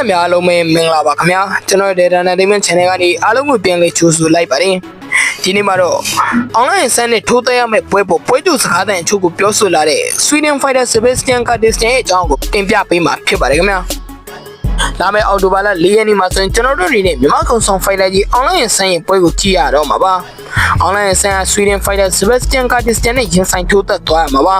သက်များအားလုံးပဲမင်္ဂလာပါခင်ဗျာကျွန်တော်ရဲ့ Data Entertainment Channel ကနေအားလုံးကိုပြန်လည်ကြိုဆိုလိုက်ပါတယ်ဒီနေ့မှာတော့ online ဆန်းနဲ့ထိုးသက်ရမယ့်ပွဲပေါ်ပွဲတူစကားသံအချို့ကိုပြောဆိုလာတဲ့ Sweden Fighter Sebastian Katistan ရဲ့အကြောင်းကိုတင်ပြပေးမှာဖြစ်ပါတယ်ခင်ဗျာလာမယ့်အော်တိုဘာလ၄ရက်နေ့မှာဆိုရင်ကျွန်တော်တို့အနေနဲ့မြန်မာကောင်ဆောင် fighter ကြီး online ဆန်းရဲ့ပွဲကိုကြည့်ရတော့မှာပါ online ဆန်းက Sweden Fighter Sebastian Katistan နဲ့ရင်ဆိုင်ထိုးသက်သွားရမှာပါ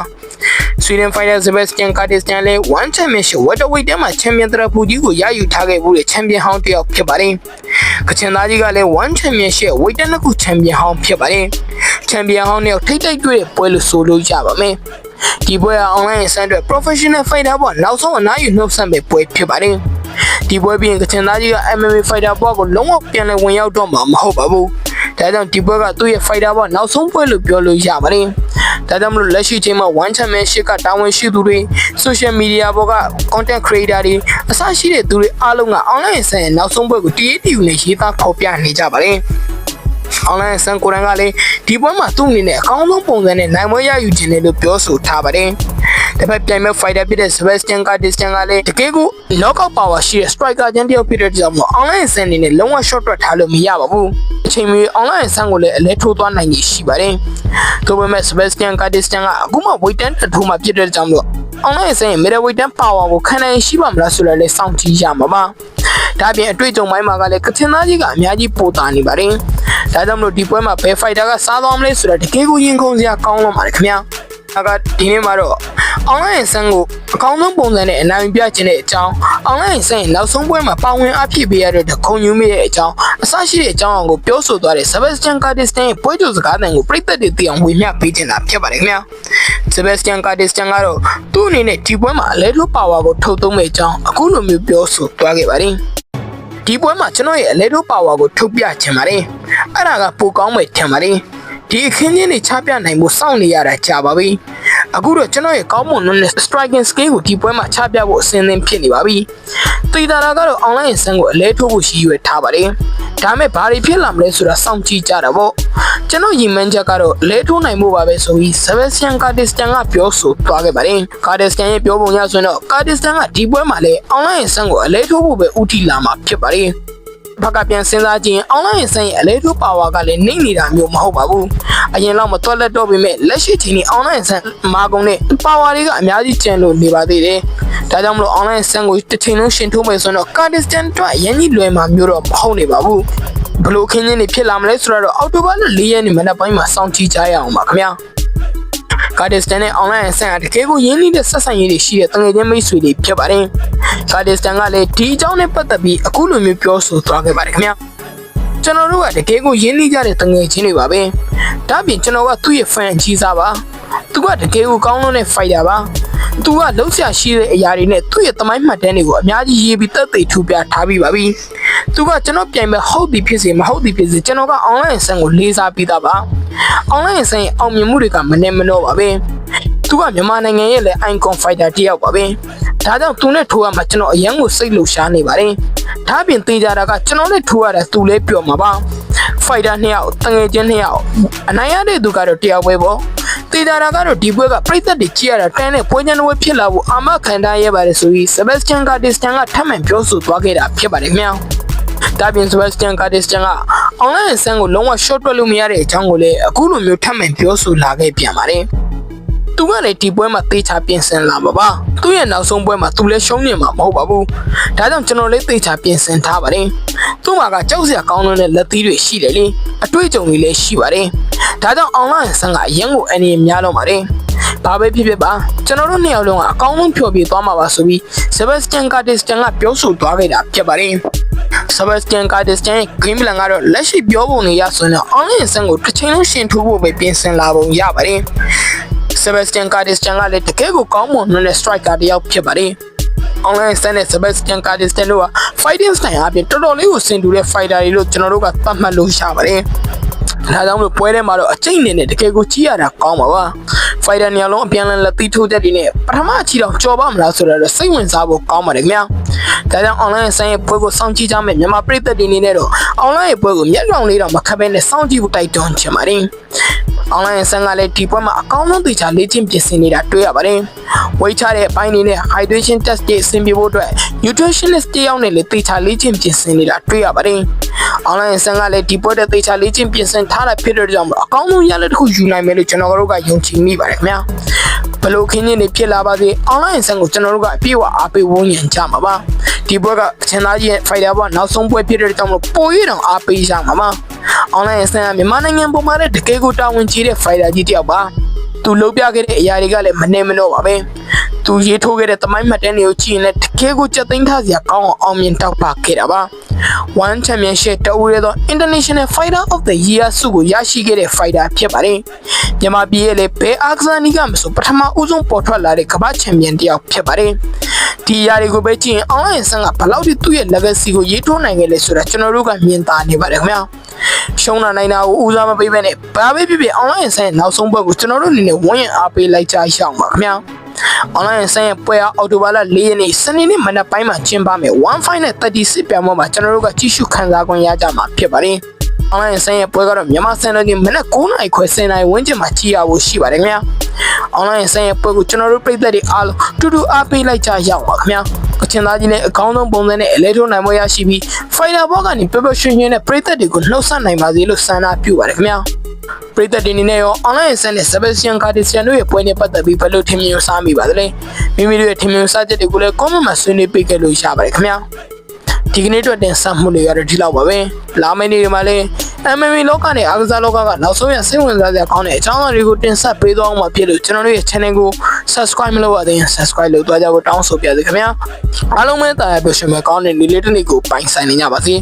Sweden Fighter Sebastian Katistan လည်း One Championship Welterweight ထဲမှာ Champion တရဖူကြီးကိုရယူထားခဲ့မှုတဲ့ Champion ဟောင်းတစ်ယောက်ဖြစ်ပါတယ်။ကချင်သားကြီးကလည်း One Championship Weight တစ်ခု Champion ဟောင်းဖြစ်ပါတယ်။ Champion ဟောင်းနဲ့ထိတ်ထိတ်တွေ့တဲ့ပွဲလို့ဆိုလို့ရပါမယ်။ဒီပွဲက online ဆန်းအတွက် Professional Fighter ဘောနောက်ဆုံးအနားယူနှုတ်ဆက်မဲ့ပွဲဖြစ်ပါတယ်။ဒီပွဲပြီးရင်ကချင်သားကြီးက MMA Fighter ဘောကိုလုံးဝပြန်လည်ဝင်ရောက်တော့မှာမဟုတ်ပါဘူး။ဒါကြောင့်ဒီပွဲကသူ့ရဲ့ Fighter ဘောနောက်ဆုံးပွဲလို့ပြောလို့ရပါတယ်။ ဒါကြောင့်မလို့လက်ရှိချိန်မှာ One Championship ကတာဝန်ရှိသူတွေ Social Media ပေါ်က Content Creator တွေအစရှိတဲ့သူတွေအားလုံးက online ဆန်ရဲ့နောက်ဆုံးပွဲကိုတည်တည်နဲ့ရေးသားဖော်ပြနေကြပါတယ်။ online ဆန်ကိုရန်ကလည်းဒီပွဲမှာသူ့အနေနဲ့အကောင်းဆုံးပုံစံနဲ့နိုင်ပွဲရယူခြင်းတယ်လို့ပြောဆိုထားပါတယ်။ တစ်ဖက်ပြိုင်မဲ့ fighter ဖြစ်တဲ့ Sebastian Katistan ကလည်းတကယ်ကို knockout power ရှိတဲ့ striker ချင်းတစ်ယောက်ဖြစ်တဲ့ကြောင့်မို့ online ဆန်အနေနဲ့လုံးဝ short တွက်ထားလို့မရပါဘူး။အချိန်မီ online ဆန်ကိုလည်းအလဲထိုးသွားနိုင်ရရှိပါတယ်။ဒါပေမဲ့ Sebastian Katistan ကအခုမှ weight တန်းတစ်ထိုးမှဖြစ်တဲ့ကြောင့်မို့ online ဆန်ရဲ့ middle weight တန်း power ကိုခံနိုင်ရှိပါမလားဆိုတော့လည်းစောင့်ကြည့်ရမှာပါ။ဒါပြင်အတွေ့အကြုံပိုင်းမှာကလည်းကချင်သားကြီးကအများကြီးပိုတာနေပါတယ်။ဒါကြောင့်မလို့ဒီပွဲမှာဘယ် fighter ကစားသွားမလဲဆိုတော့တကယ်ကိုရင်ခုန်စရာကောင်းလို့ပါတယ်ခင်ဗျာ။ဒါကဒီနေ့မှာတော့ online ဆန်ကိုအကောင်းဆုံးပုံစံနဲ့အနိုင်ပြခြင်းတဲ့အကြောင်း online ဆန်ရဲ့နောက်ဆုံးပွဲမှာပါဝင်အဖြစ်ပေးရတဲ့ခုံယူမိတဲ့အကြောင်းအစရှိတဲ့အကြောင်းအကိုပြောဆိုသွားတဲ့ Sebastian Katistan ရဲ့ပွဲကြိုစကားသံကိုပြည်သက်တွေသိအောင်ဝေမျှပေးခြင်းတာဖြစ်ပါတယ်ခင်ဗျာ Sebastian Katistan ကတော့သူ့အနေနဲ့ဒီပွဲမှာအလဲထိုးပါဝါကိုထုတ်သုံးမဲ့အကြောင်းအခုလိုမျိုးပြောဆိုသွားခဲ့ပါတယ်ဒီပွဲမှာကျွန်တော်ရဲ့အလဲထိုးပါဝါကိုထုတ်ပြချင်ပါတယ်အဲ့ဒါကပိုကောင်းမယ်ထင်ပါတယ်ဒီအခင်းချင်းတွေချပြနိုင်မှုစောင့်နေရတာကြာပါပြီ အခုတော့ကျွန်တော်ရဲ့ကောင်းမွန်တဲ့ striking skill ကိုဒီပွဲမှာချပြဖို့အဆင်သင့်ဖြစ်နေပါပြီတေတာတာကတော့ online ဆန်းကိုအလဲထိုးဖို့ရှိရွယ်ထားပါတယ်ဒါမဲ့ဘာတွေဖြစ်လာမလဲဆိုတာစောင့်ကြည့်ကြတာပေါ့ကျွန်တော်ရည်မှန်းချက်ကတော့လဲထိုးနိုင်မှုပါပဲဆိုပြီး Sebastian Katistan ကပြောဆိုသွားခဲ့ပါတယ် Katistan ရဲ့ပြောပုံရဆိုရင်တော့ Katistan ကဒီပွဲမှာလည်း online ဆန်းကိုအလဲထိုးဖို့ပဲဦးတည်လာမှာဖြစ်ပါတယ် ဘက်ကပြန်စဉ်းစားကြည့်ရင် online ဆန်းရဲ့အလဲထိုးပါဝါကလည်းနှိမ့်နေတာမျိုးမဟုတ်ပါဘူးအရင်တော့မတွက်လက်တော့ပေမဲ့လက်ရှိချိန်นี้ online ဆန်းမာကုန်တဲ့ပါဝါတွေကအများကြီးကျန်လို့နေပါသေးတယ်ဒါကြောင့်မလို့ online ဆန်းကိုတစ်ချိန်လုံးရှင်ထိုးမယ်ဆိုတော့ Katistan အတွက်ရန်ကြီးလွယ်မှာမျိုးတော့မဟုတ်နေပါဘူးဘလို့ခင်းချင်းတွေဖြစ်လာမလဲဆိုတော့အောက်တိုဘာလ၄ရက်နေ့မနက်ပိုင်းမှာစောင့်ကြည့်ကြရအောင်ပါခင်ဗျာကာဒစ်တန်နဲ့ online အဆင့်အတကယ်ကိုရင်းနှီးတဲ့ဆက်ဆံရေးတွေရှိတဲ့တငယ်ချင်းမိတ်ဆွေတွေဖြစ်ပါတယ်။ ကာဒစ်တန်ကလည်းဒီအကြောင်းနဲ့ပတ်သက်ပြီးအခုလိုမျိုးပြောဆိုသွားခဲ့ပါတယ်ခင်ဗျာ။ကျွန်တော်တို့ကတကယ်ကိုရင်းနှီးကြတဲ့တငယ်ချင်းတွေပါပဲ။ဒါပြင်ကျွန်တော်ကသူ့ရဲ့ fan အကြီးစားပါ။သူကတကယ်ကိုကောင်းလုံးတဲ့ fighter ပါ။သူကလှုပ်ရှားရှိတဲ့အရာတွေနဲ့သူ့ရဲ့တမိုင်းမှတ်တမ်းတွေကိုအများကြီးရေးပြီးတက်သိထူပြထားပြီးပါပြီ။သူကကျွန်တော်ပြိုင်မဲ့ဟုတ်သည်ဖြစ်စေမဟုတ်သည်ဖြစ်စေကျွန်တော်က online ဆန်ကိုလေးစားပြီးသားပါ။ online ဆန်ရဲ့အောင်မြင်မှုတွေကမနေမနှောပါပဲ။သူကမြန်မာနိုင်ငံရဲ့လည်း icon fighter တစ်ယောက်ပါပဲ။ ဒါကြောင့်သူနဲ့ထိုးရမှာကျွန်တော်အရန်ကိုစိတ်လှုပ်ရှားနေပါတယ်။ဒါပြင်သေးကြတာကကျွန်တော်နဲ့ထိုးရတာသူလည်းပျော်မှာပါ။ fighter နှစ်ယောက်တငယ်ချင်းနှစ်ယောက်အနိုင်ရတဲ့သူကတော့တယောက်ပဲပေါ့။တေတာတာကတော့ဒီပွဲကပြိသက်တွေကြည့်ရတာတန်းနဲ့ပွဲချမ်းပွဲဖြစ်လာဖို့အာမခံထားရပါတယ်ဆိုပြီး Sebastian Katistan ကထပ်မံပြောဆိုသွားခဲ့တာဖြစ်ပါတယ်ခင်ဗျာ။ဒါပြင် Sebastian Katistan က online ဆန်းကိုလုံးဝ short တွက်လို့မရတဲ့အကြောင်းကိုလည်းအခုလိုမျိုးထပ်မံပြောဆိုလာခဲ့ပြန်ပါတယ်။ သူကလည်းဒီပွဲမှာသေချာပြင်ဆင်လာပါပါ။သူ့ရဲ့နောက်ဆုံးပွဲမှာသူလည်းရှုံးနေမှာမဟုတ်ပါဘူး။ဒါကြောင့်ကျွန်တော်လည်းသေချာပြင်ဆင်ထားပါတယ်။သူ့မှာကကြောက်စရာကောင်းတဲ့လက်သီးတွေရှိတယ်လေ။အတွေ့အကြုံတွေလည်းရှိပါတယ်။ဒါကြောင့် online ဆန်းကအရင်ကိုအနေနဲ့များတော့ပါတယ်။ဘာပဲဖြစ်ဖြစ်ပါကျွန်တော်တို့နှစ်ယောက်လုံးကအကောင်းဆုံးဖြော်ပြသွားမှာပါဆိုပြီး Sebastian Katistan ကပြောဆိုသွားခဲ့တာဖြစ်ပါတယ်။ Sebastian Katistan ရဲ့ game plan ကတော့လက်ရှိပြောပုံတွေရဆိုရင် online ဆန်းကိုတစ်ချိန်လုံးရှင်ထိုးဖို့ပဲပြင်ဆင်လာပုံရပါတယ်။ Sebastian Katistan ကလည်းတကယ်ကိုကောင်းမွန်တဲ့ striker တစ်ယောက်ဖြစ်ပါတယ်။ online ဆန်းနဲ့ Sebastian Katistan တို့က fighting style အပြင်တော်တော်လေးကိုဆင်တူတဲ့ fighter တွေလို့ကျွန်တော်တို့ကသတ်မှတ်လို့ရပါတယ်။ဒါကြောင့်မလို့ပွဲထဲမှာတော့အကျိတ်နေနဲ့တကယ်ကိုကြီးရတာကောင်းပါပါ။ fighter ညလုံးအပြန်လည်လက်သီးထိုးချက်တွေနဲ့ပထမအချီတော့ကြော်ပါမလားဆိုတော့စိတ်ဝင်စားဖို့ကောင်းပါတယ်ခင်ဗျာ။ဒါကြောင့် online ဆန်းရဲ့ပွဲကိုစောင့်ကြည့်ကြမယ်မြန်မာပြည်သက်တွေအနေနဲ့တော့ online ရဲ့ပွဲကိုမျက်လုံးလေးတော့မခက်ဘဲနဲ့စောင့်ကြည့်ဖို့တိုက်တွန်းချင်ပါတယ်။။ online ဆန်ကလည်းဒီပွဲမှာအကောင်းဆုံးသေချာလေ့ကျင့်ပြင်ဆင်နေတာတွေ့ရပါတယ်။ဝိတ်ချတဲ့အပိုင်းတွေနဲ့ hydration test တွေအဆင်ပြေဖို့အတွက် nutritionist တယောက်နဲ့လည်းသေချာလေ့ကျင့်ပြင်ဆင်နေတာတွေ့ရပါတယ်။ online ဆန်ကလည်းဒီပွဲတဲ့သေချာလေ့ကျင့်ပြင်ဆင်ထားတာဖြစ်တဲ့ကြောင့်အကောင်းဆုံးရလဒ်တစ်ခုယူနိုင်မယ်လို့ကျွန်တော်တို့ကယုံကြည်မိပါတယ်ခင်ဗျာ။ဘလို့ခင်းချင်းတွေဖြစ်လာပါစေ online ဆန်ကိုကျွန်တော်တို့ကအပြည့်အဝအားပေးဝန်းရံကြမှာပါဒီဘွက်ကချန်သားကြီးရဲ့ fighter ဘွားနောက်ဆုံးပွဲဖြစ်တဲ့ကြောင့်မလို့ပိုရတောင်အားပေးရမှာပါ online ဆန်ကမြန်မာနိုင်ငံပေါ်မှာလည်းတကယ်ကိုတာဝန်ကြီးတဲ့ fighter ကြီးတစ်ယောက်ပါသူလုပ်ပြခဲ့တဲ့အရာတွေကလည်းမနေမတော့ပါပဲသူရေးထိုးခဲ့တဲ့သမိုင်းမှတ်တမ်းတွေကိုကြည့်ရင်လည်းတကယ်ကိုကြက်သိမ်းထားစရာကောင်းအောင်အောင်မြင်တောက်ပါခဲ့တာပါ One Championship တဦးရသော International Fighter of the Year ဆုကိုရရှိခဲ့တဲ့ fighter ဖြစ်ပါတယ်။မြန်မာပြည်ရဲ့လည်းဘယ်အာကစားနည်းကမဆိုပထမဦးဆုံးပေါ်ထွက်လာတဲ့ကမ္ဘာချန်ပီယံတစ်ယောက်ဖြစ်ပါတယ်။ ဒီအရာတွေကိုပဲကြည့်ရင် online ဆန်ကဘယ်လောက်ထိသူ့ရဲ့ legacy ကိုရေးထိုးနိုင်ခဲ့လဲဆိုတာကျွန်တော်တို့ကမြင်သာနေပါတယ်ခင်ဗျာ။ရှုံးလာနိုင်တာကိုဦးစားမပေးဘဲနဲ့ဘာပဲဖြစ်ဖြစ် online ဆန်ရဲ့နောက်ဆုံးဘက်ကိုကျွန်တော်တို့အနေနဲ့ဝန်းရံအားပေးလိုက်ကြရအောင်ပါခင်ဗျာ။ online ဆန်ရဲ့ပွဲအားအော်တိုဘာလ၄ရက်နေ့စနေနေ့မနက်ပိုင်းမှာကျင်းပမယ်1 final 36ပြိုင်ပွဲမှာကျွန်တော်တို့ကကြီးစုခံစားခွင့်ရကြမှာဖြစ်ပါတယ်။ online ဆန်ရဲ့ပွဲကတော့မြန်မာစံတော်ချိန်မနက်9:00နာရီခွဲ10:00နာရီဝန်းကျင်မှာကြည့်ရဖို့ရှိပါတယ်ခင်ဗျာ။ online ဆန်ရဲ့ပွဲကိုကျွန်တော်တို့ပြည်သက်တွေအားလုံးတူတူအားပေးလိုက်ကြရအောင်ပါခင်ဗျာ။ကချင်သားကြီးနဲ့အကောင်းဆုံးပုံစံနဲ့အလဲထိုးနိုင်ပွဲရရှိပြီး fighter ဘောကနေပျော်ပျော်ရွှင်ရွှင်နဲ့ပြည်သက်တွေကိုနှုတ်ဆက်နိုင်ပါစေလို့ဆန္ဒပြုပါတယ်ခင်ဗျာ။ပရိသတ်တွေအနေနဲ့ရော online ဆန်တဲ့ Sebastian Cartesian တို့ရဲ့ပွဲနဲ့ပတ်သက်ပြီးဘယ်လိုထင်မြင်စားမိပါသလဲမိမိတို့ရဲ့ထင်မြင်စားချက်တွေကိုလည်း comment မှာဆွေးနွေးပေးခဲ့လို့ရပါတယ်ခင်ဗျာ ဒီကနေ့အတွက်တင်ဆက်မှုတွေကတော့ဒီလောက်ပါပဲလာမယ့်နေ့တွေမှာလည်း MMA လောကနဲ့အားကစားလောကကနောက်ဆုံးရစိတ်ဝင်စားစရာကောင်းတဲ့အကြောင်းအရာတွေကိုတင်ဆက်ပေးသွားအောင်မှာဖြစ်လို့ကျွန်တော်တို့ရဲ့ channel ကို subscribe မလုပ်ရသေးရင် subscribe လုပ်သွားကြဖို့တောင်းဆိုပါရစေခင်ဗျာအားလုံးပဲတာယာပျော်ရွှင်မဲ့ကောင်းတဲ့နေ့လေးတစ်နေ့ကိုပိုင်ဆိုင်နေကြပါစေ